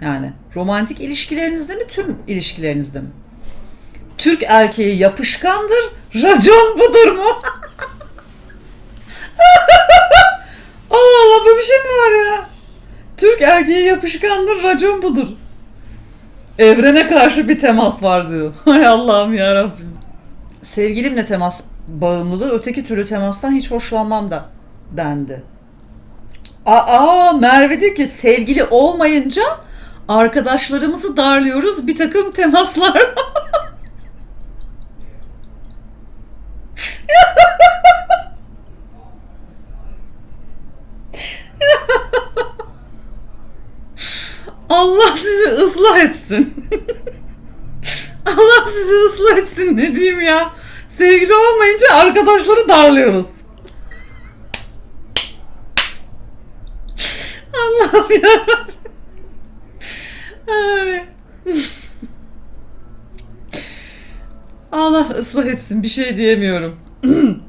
Yani romantik ilişkilerinizde mi, tüm ilişkilerinizde mi? Türk erkeği yapışkandır, racon budur mu? Allah Allah böyle bir şey mi var ya? Türk erkeği yapışkandır, racon budur. Evrene karşı bir temas var diyor. Hay Allah'ım ya Rabbim. Sevgilimle temas bağımlılığı, öteki türlü temastan hiç hoşlanmam da dendi. Aa Merve diyor ki sevgili olmayınca arkadaşlarımızı darlıyoruz bir takım temaslar. Allah sizi ıslah etsin. Allah sizi ıslah etsin ne diyeyim ya. Sevgili olmayınca arkadaşları darlıyoruz. Allah'ım ya. Allah ıslah etsin bir şey diyemiyorum.